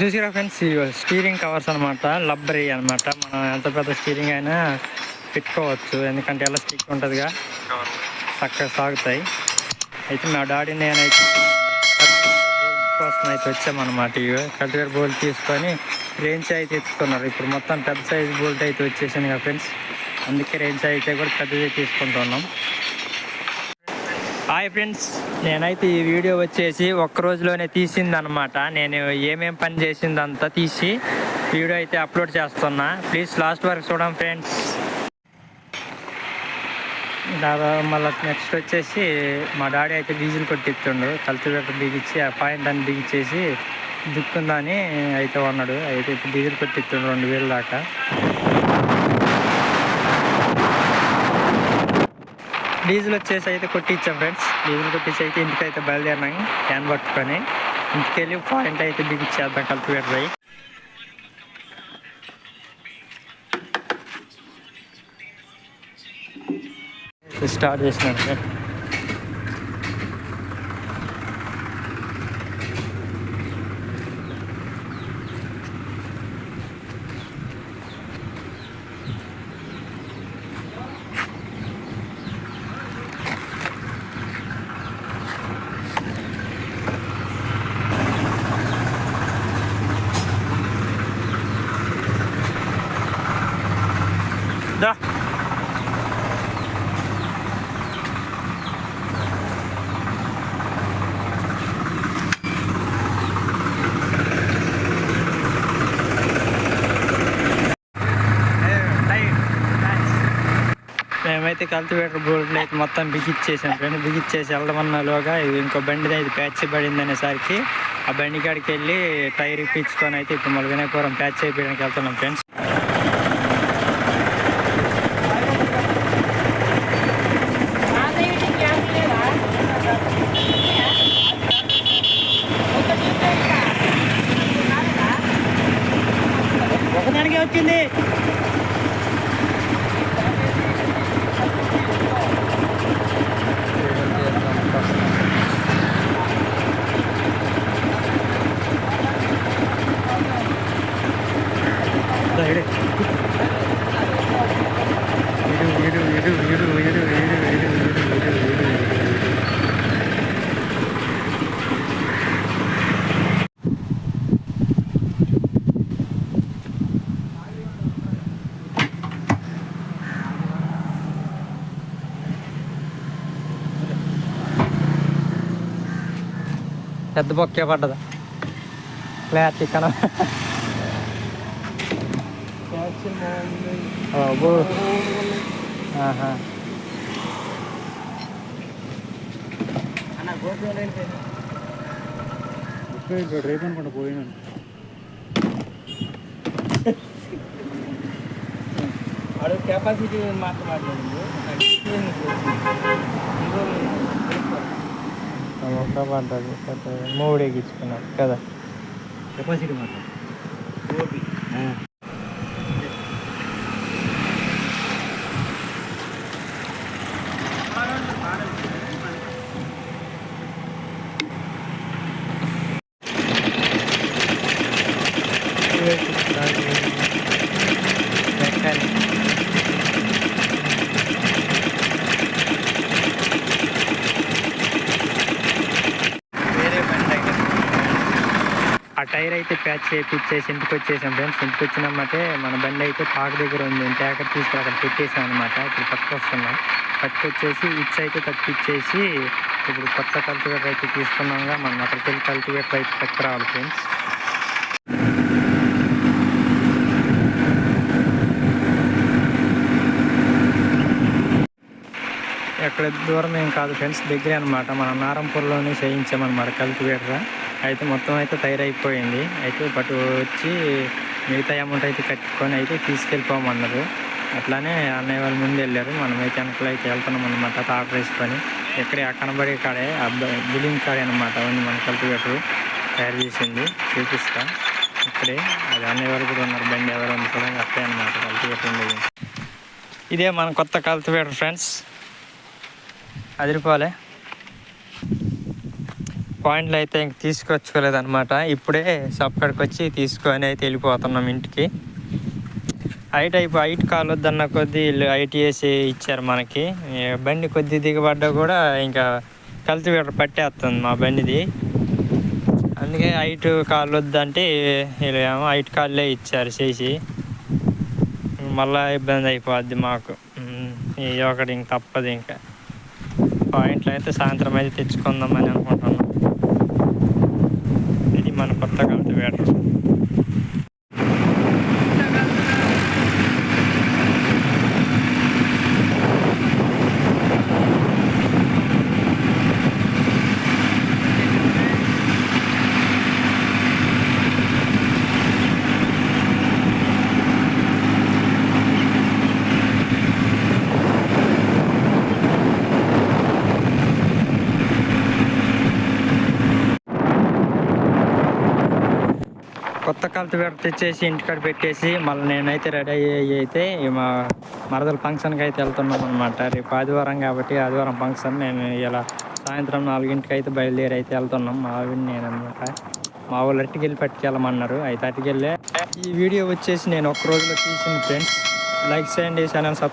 చూసిరా friends steering covers అనమాట లబ్బరీ అనమాట మనం ఎంత పెద్ద స్టీరింగ్ అయినా పెట్టుకోవచ్చు. ఎందుకంటే ఎలా స్టిక్ ఉంటుందిగా. చక్కగా సాగుతాయి. అయితే మా డాడీ నేనైతే కోసం అయితే వచ్చామన్నమాట. ఇవి కల్టివేర్ బోల్ట్ తీసుకొని రేంజ్ అయితే ఎత్తుకున్నారు. ఇప్పుడు మొత్తం పెద్ద సైజ్ బోల్ట్ అయితే వచ్చేసింది కదా ఫ్రెండ్స్ అందుకే రేంజ్ అయితే కూడా పెద్దది తీసుకుంటున్నాం. హాయ్ ఫ్రెండ్స్ నేనైతే ఈ వీడియో వచ్చేసి ఒక్క రోజులోనే తీసింది అనమాట నేను ఏమేం పని చేసిందంతా తీసి వీడియో అయితే అప్లోడ్ చేస్తున్నా. ప్లీజ్ లాస్ట్ వరకు చూడండి ఫ్రెండ్స్ దాదాపు మళ్ళీ నెక్స్ట్ వచ్చేసి మా డాడీ అయితే డీజిల్ కొట్టిస్తుండు కల్టివేటర్ బిగించి ఆ పాయింట్ అని బిగించేసి దుక్కుందని అయితే ఉన్నాడు. అయితే ఇప్పుడు డీజిల్ కొట్టిస్తుండు రెండు వేలు దాకా. డీజిల్ వచ్చేసి అయితే కొట్టించాం ఫ్రెండ్స్. డీజిల్ కొట్టించి అయితే ఇంటికి అయితే బయలుదేరినాం. క్యాన్ పట్టుకొని ఇంటికి వెళ్ళి పాయింట్ అయితే బిగించేద్దాం కల్టివేటర్ అయ్యి. స్టార్ట్ చేసినాడు Да. మేమైతే కల్టివేటర్ బోర్డులు అయితే మొత్తం బిగిచ్చేసాం ఫ్రెండ్ బిగిచ్చేసి వెళ్ళమన్నలోగా ఇది ఇంకో బండి అయితే ప్యాచ్ పడింది అనేసరికి ఆ బండి కాడికి వెళ్ళి టైర్ ఇప్పించుకొని అయితే ఇప్పుడు మళ్ళీ వినయపురం ప్యాచ్ అయిపోయడానికి వెళ్తున్నాం ఫ్రెండ్స్ Hakkını పెద్ద బొక్కే పడ్డదా. క్లారిటీ కన. రేపు అనుకుంటా పోయినాను. కెపాసిటీ మాత్రం మాట్లాడింది. ఒక్క పడ్డది మూడు కదా. కెపాసిటీ మాట. వేరే బండి అయితే ఆ టైర్ అయితే ప్యాచ్ చేయించేసి ఇంటికి వచ్చేసాం ఫ్రెండ్స్. ఇంటికి వచ్చినామంటే మన బండి అయితే పాక దగ్గర ఉంది. ట్యాకర్ తీసుకుని అక్కడ పెట్టేసాం అనమాట ఇప్పుడు పక్క వస్తున్నాం. పట్టుకొచ్చేసి ఇచ్చి అయితే తప్పించేసి ఇప్పుడు కొత్త కల్టివేటర్ అయితే తీసుకున్నాంగా. మనం అక్కడికి వెళ్ళి కల్టివేటర్ అయితే పట్టుకురావాలి ఫ్రెండ్స్. ఎక్కడ దూరం ఏం కాదు ఫ్రెండ్స్. దగ్గరే అనమాట మనం నారంపూర్లోనే చేయించామన్నమాట కల్టివేటర్. అయితే మొత్తం అయితే తయారైపోయింది. అయితే బట్ వచ్చి మిగతా అమౌంట్ అయితే కట్టుకొని అయితే తీసుకెళ్ళిపోమన్నారు అట్లానే అన్నయ్య వాళ్ళు ముందు వెళ్ళారు. మనమైతే వెనకలో అయితే వెళ్తున్నాం అనమాట ఆర్డర్ వేసుకొని ఇక్కడే కనబడే కాడే అబ్బాయి బిల్డింగ్ కాడే అనమాట అవన్నీ మన కల్టివేటర్ తయారు చేసింది. చూపిస్తా. ఇక్కడే అది అన్నయ్య వాళ్ళు కూడా ఉన్నారు. బండి ఎవరు అనుకోవడం అక్కడే అనమాట కల్టివేటర్ ఉండేది. ఇదే మన కొత్త కల్టివేటర్ ఫ్రెండ్స్ అదిరిపోలే. పాయింట్లు అయితే ఇంక తీసుకొచ్చుకోలేదన్నమాట. ఇప్పుడే షాప్ వచ్చి తీసుకొని అయితే వెళ్ళిపోతున్నాం ఇంటికి. హైట్ అయిపో హైట్ కాలొద్దన్న కొద్దీ వీళ్ళు హైట్ ఇచ్చారు మనకి. బండి కొద్ది దిగబడ్డా కూడా ఇంకా కల్టివేటర్ పట్టేస్తుంది మా బండిది. అందుకే హైట్ కాలొద్దంటే వీళ్ళు ఏమో హైట్ కాళ్ళే ఇచ్చారు చేసి. మళ్ళా ఇబ్బంది అయిపోద్ది మాకు. ఒకటి ఇంక తప్పదు ఇంకా. పాయింట్లు అయితే సాయంత్రం అయితే తెచ్చుకుందామని అనుకుంటున్నాం. ఇది మన కొత్త కల్టివేటర్ కొత్త కల్టివేటర్ తెచ్చేసి ఇంటికాడ పెట్టేసి మళ్ళీ నేనైతే రెడీ అయ్యి అయితే మా మరదల ఫంక్షన్కి అయితే వెళ్తున్నాం అనమాట రేపు ఆదివారం కాబట్టి ఆదివారం ఫంక్షన్ నేను ఇలా సాయంత్రం నాలుగింటికి అయితే బయలుదేరి అయితే వెళ్తున్నాం. మా ఆవిడ నేను అనమాట మా వాళ్ళు అట్టుకెళ్ళి పట్టుకెళ్ళమన్నారు. అయితే అట్టుకెళ్ళే ఈ వీడియో వచ్చేసి నేను ఒక రోజులో తీసిన ఫ్రెండ్స్. లైక్ చేయండి ఛానల్ సబ్